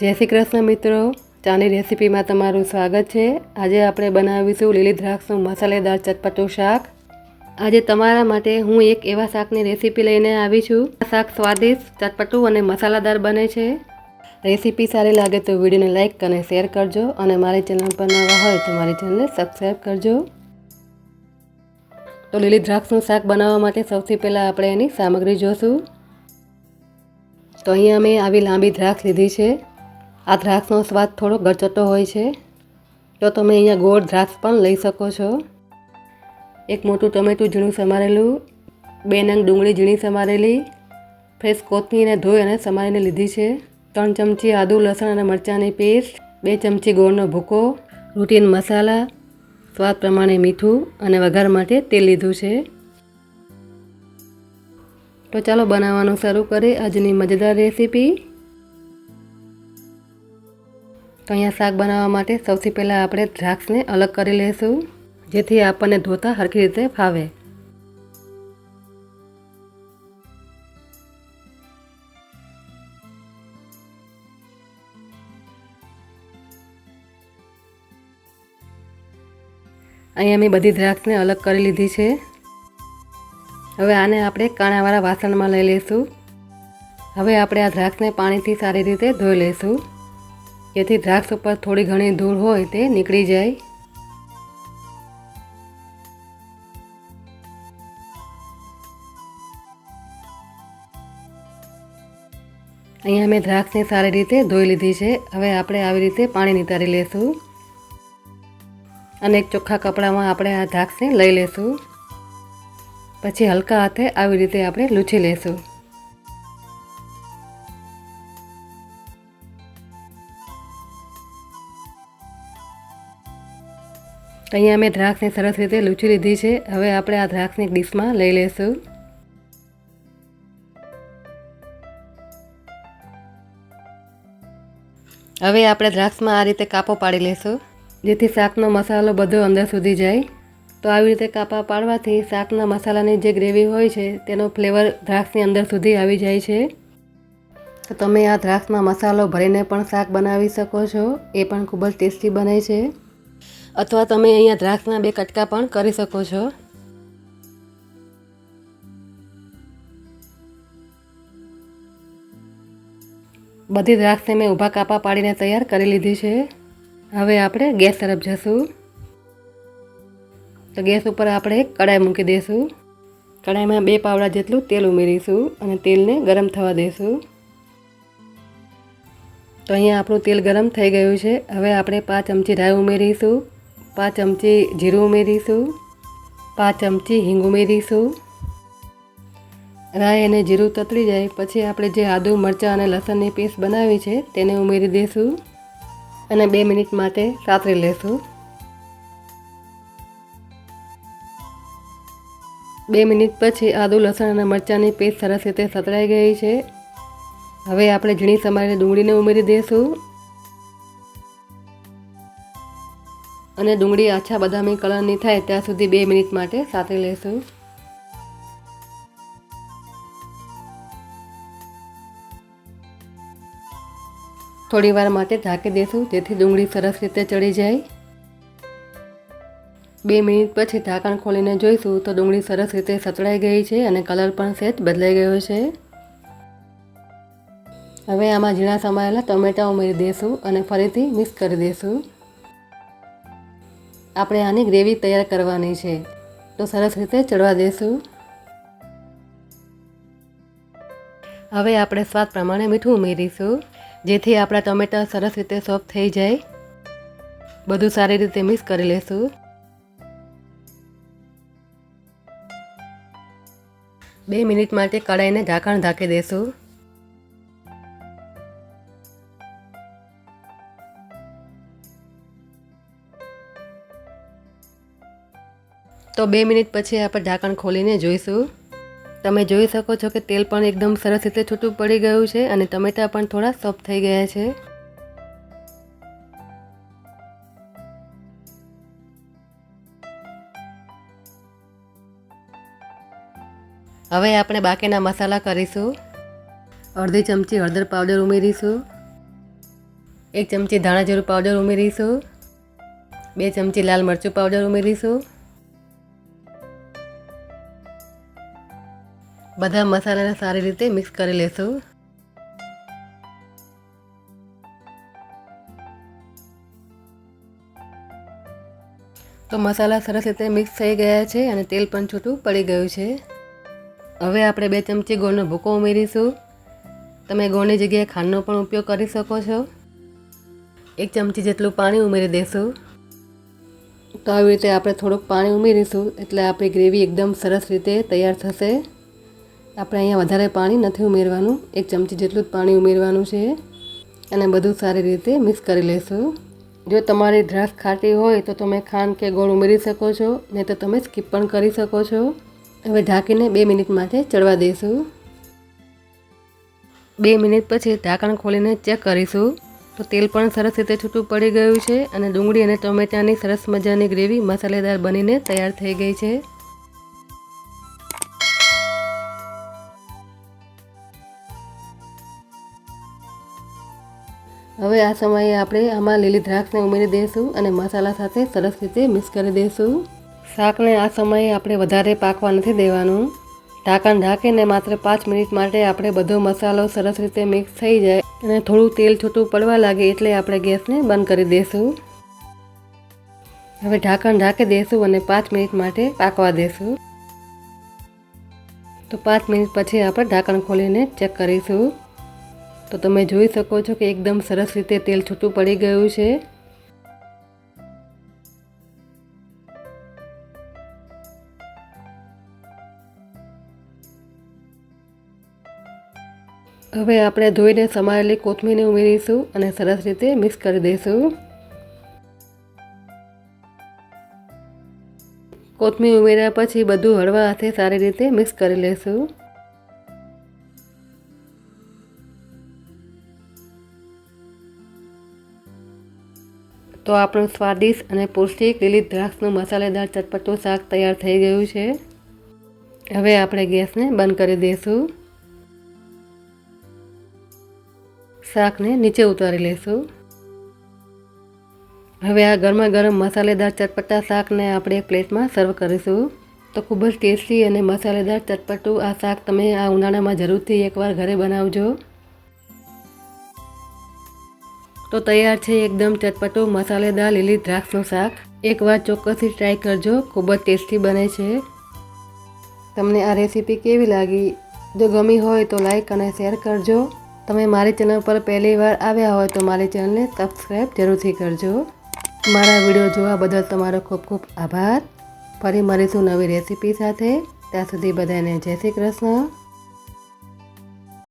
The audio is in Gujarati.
જય શ્રી કૃષ્ણ મિત્રો. ચાની રેસીપીમાં તમારું સ્વાગત છે. આજે આપણે બનાવીશું લીલી દ્રાક્ષનું મસાલેદાર ચટપટું શાક. આજે તમારા માટે હું એક એવા શાકની રેસીપી લઈને આવી છું. આ શાક સ્વાદિષ્ટ, ચટપટું અને મસાલાદાર બને છે. રેસીપી સારી લાગે તો વિડીયોને લાઇક અને શેર કરજો અને મારી ચેનલ પર નવા હોય તો મારી ચેનલને સબસ્ક્રાઈબ કરજો. તો લીલી દ્રાક્ષનું શાક બનાવવા માટે સૌથી પહેલાં આપણે એની સામગ્રી જોશું. તો અહીંયા મેં આવી લાંબી દ્રાક્ષ લીધી છે. આ દ્રાક્ષનો સ્વાદ થોડો ગળચટ્ટો હોય છે. તો તમે અહીંયા ગોળ દ્રાક્ષ પણ લઈ શકો છો. એક મોટું ટમેટું ઝીણું સમારેલું, બે નંગ ડુંગળી ઝીણી સમારેલી, ફ્રેશ કોથમીરને ધોઈ અને સમારીને લીધી છે. ત્રણ ચમચી આદુ, લસણ અને મરચાંની પેસ્ટ, બે ચમચી ગોળનો ભૂકો, રૂટીન મસાલા, સ્વાદ પ્રમાણે મીઠું અને વઘાર માટે તેલ લીધું છે. તો ચાલો બનાવવાનું શરૂ કરીએ આજની મજેદાર રેસીપી. તો અહીંયા શાક બનાવવા માટે સૌથી પહેલાં આપણે દ્રાક્ષને અલગ કરી લઈશું, જેથી આપણને ધોતા સરખી રીતે ફાવે. અહીંયા મેં બધી દ્રાક્ષને અલગ કરી લીધી છે. હવે આને આપણે કાણાવાળા વાસણમાં લઈ લઈશું. હવે આપણે આ દ્રાક્ષને પાણીથી સારી રીતે ધોઈ લઈશું. જેથી દ્રાક્ષ ઉપર થોડી ઘણી ધૂળ હોય તે નીકળી જાય. અહીંયા મેં દ્રાક્ષને સારી રીતે ધોઈ લીધી છે. હવે આપણે આવી રીતે પાણી નિતારી લેશું. અને એક ચોખ્ખા કપડામાં આપણે આ દ્રાક્ષને લઈ લેશું. પછી હલકા હાથે આવી રીતે આપણે લૂછી લેશું. અહીંયા મેં દ્રાક્ષને સરસ રીતે લૂછી લીધી છે. હવે આપણે આ દ્રાક્ષને ડીશમાં લઈ લઈશું હવે આપણે દ્રાક્ષમાં આ રીતે કાપો પાડી લઈશું જેથી શાકનો મસાલો બધો અંદર સુધી જાય. તો આવી રીતે કાપા પાડવાથી શાકના મસાલાની જે ગ્રેવી હોય છે, તેનો ફ્લેવર દ્રાક્ષની અંદર સુધી આવી જાય છે. તો તમે આ દ્રાક્ષમાં મસાલો ભરીને પણ શાક બનાવી શકો છો. એ પણ ખૂબ જ ટેસ્ટી બને છે. અથવા તમે અહીંયા દ્રાક્ષના બે કટકા પણ કરી શકો છો. બધી દ્રાક્ષને મેં ઊભા કાપા પાડીને તૈયાર કરી લીધી છે. હવે આપણે ગેસ તરફ જશું. તો ગેસ ઉપર આપણે કડાઈ મૂકી દઈશું કડાઈમાં બે પાવડા જેટલું તેલ ઉમેરીશું અને તેલને ગરમ થવા દઈશું તો અહીંયા આપણું તેલ ગરમ થઈ ગયું છે. હવે આપણે પાંચ ચમચી રાઈ ઉમેરીશું. પાંચ ચમચી જીરું ઉમેરીશું. પાંચ ચમચી હિંગ ઉમેરીશું. રાઈ અને જીરું તતળી જાય. પછી આપણે જે આદુ, મરચાં અને લસણની પેસ્ટ બનાવી છે તેને ઉમેરી દઈશું. અને બે મિનિટ માટે સાતરી લેશું. બે મિનિટ પછી આદુ, લસણ અને મરચાંની પેસ્ટ સરસ રીતે સતળાઈ ગઈ છે. હવે આપણે ઝીણી સમારીને ડુંગળીને ઉમેરી દઈશું. અને ડુંગળી આછા બદામી કલરની થાય ત્યાં સુધી બે મિનિટ માટે સાતરી લેશું. થોડી વાર માટે ઢાંકી દઈશું જેથી ડુંગળી સરસ રીતે ચડી જાય. બે મિનિટ પછી ઢાંકણ ખોલીને જોઈશું તો ડુંગળી સરસ રીતે સતળાઈ ગઈ છે અને કલર પણ સેજ બદલાઈ ગયો છે. હવે આમાં ઝીણા સમાયેલા ટમેટાં ઉમેરી દઈશું અને ફરીથી મિક્સ કરી દઈશું. આપણે આની ગ્રેવી તૈયાર કરવાની છે. તો સરસ રીતે ચડવા દઈશું. હવે આપણે સ્વાદ પ્રમાણે મીઠું ઉમેરીશું, જેથી આપણા ટમેટા સરસ રીતે સોફ્ટ થઈ જાય. બધું સારી રીતે મિક્સ કરી લેશું. બે મિનિટ માટે કઢાઈને ઢાંકણ ઢાંકી દઈશું. તો બે મિનિટ પછી આપણે ઢાંકણ ખોલીને જોઈશું. તમે જોઈ શકો છો કે તેલ પણ એકદમ સરસ રીતે છૂટું પડી ગયું છે અને ટમેટાં પણ થોડા સોફ્ટ થઈ ગયા છે. હવે આપણે બાકીના મસાલા કરીશું. અડધી ચમચી હળદર પાવડર ઉમેરીશું. એક ચમચી ધાણા જીરું પાવડર ઉમેરીશું. બે ચમચી લાલ મરચું પાવડર ઉમેરીશું. બધા મસાલાને સારી રીતે મિક્સ કરી લેશું. તો મસાલા સરસ રીતે મિક્સ થઈ ગયા છે અને તેલ પણ છૂટું પડી ગયું છે. હવે આપણે બે ચમચી ગોળનો ભૂકો ઉમેરીશું. તમે ગોળની જગ્યાએ ખાંડનો પણ ઉપયોગ કરી શકો છો. એક ચમચી જેટલું પાણી ઉમેરી દઈશું તો આવી રીતે આપણે થોડુંક પાણી ઉમેરીશું એટલે આપણી ગ્રેવી એકદમ સરસ રીતે તૈયાર થશે. આપણે અહીંયા વધારે પાણી નથી ઉમેરવાનું. એક ચમચી જેટલું જ પાણી ઉમેરવાનું છે. અને બધું સારી રીતે મિક્સ કરી લઈશું જો તમારી દ્રાસ ખાટી હોય તો તમે ખાંડ કે ગોળ ઉમેરી શકો છો, નહીં તો તમે સ્કીપ પણ કરી શકો છો. હવે ઢાંકીને બે મિનિટ માટે ચડવા દઈશું બે મિનિટ પછી ઢાંકણ ખોલીને ચેક કરીશું. તો તેલ પણ સરસ રીતે છૂટું પડી ગયું છે અને ડુંગળી અને ટમેટાની સરસ મજાની ગ્રેવી મસાલેદાર બનીને તૈયાર થઈ ગઈ છે. હવે આ સમયે આપણે આમાં લીલી દ્રાક્ષને ઉમેરી દઈશું અને મસાલા સાથે સરસ રીતે મિક્સ કરી દઈશું. શાકને આ સમયે આપણે વધારે પાકવા નથી દેવાનું. ઢાંકણ ઢાંકીને માત્ર પાંચ મિનિટ માટે આપણે બધો મસાલો સરસ રીતે મિક્સ થઈ જાય અને થોડું તેલ છૂટું પડવા લાગે એટલે આપણે ગેસને બંધ કરી દઈશું. હવે ઢાંકણ ઢાંકી દઈશું અને પાંચ મિનિટ માટે પાકવા દઈશું. તો પાંચ મિનિટ પછી આપણે ઢાંકણ ખોલીને ચેક કરીશું. તો તમે જોઈ શકો છો કે એકદમ સરસ રીતે તેલ છૂટું પડી ગયું છે. હવે આપણે ધોઈને સમારેલી કોથમીરને ઉમેરીશું અને સરસ રીતે મિક્સ કરી દઈશું. કોથમીર ઉમેર્યા પછી બધું હળવા હાથે સારી રીતે મિક્સ કરી લઈશું તો આપણું સ્વાદિષ્ટ અને પૌષ્ટિક લીલી દ્રાક્ષનું મસાલેદાર ચટપટું શાક તૈયાર થઈ ગયું છે. હવે આપણે ગેસને બંધ કરી દઈશું. શાકને નીચે ઉતારી લઈશું. હવે આ ગરમા ગરમ મસાલેદાર ચટપટા શાકને આપણે એક પ્લેટમાં સર્વ કરીશું. તો ખૂબ જ ટેસ્ટી અને મસાલેદાર ચટપટું આ શાક તમે આ ઉનાળામાં જરૂરથી એકવાર ઘરે બનાવજો. તો તૈયાર છે એકદમ ચટપટું મસાલેદાર લીલી દ્રાક્ષનું શાક. એકવાર ચોક્કસથી ટ્રાય કરજો, ખૂબ જ ટેસ્ટી બને છે. તમને આ રેસીપી કેવી લાગી? જો ગમી હોય તો લાઈક અને શેર કરજો. તમે મારી ચેનલ પર પહેલી વાર આવ્યા હોય તો મારી ચેનલને સબસ્ક્રાઈબ જરૂરથી કરજો. મારા વીડિયો જોવા બદલ તમારો ખૂબ ખૂબ આભાર. ફરી મળીશું નવી રેસીપી સાથે. ત્યાં સુધી બધાને જય શ્રી કૃષ્ણ.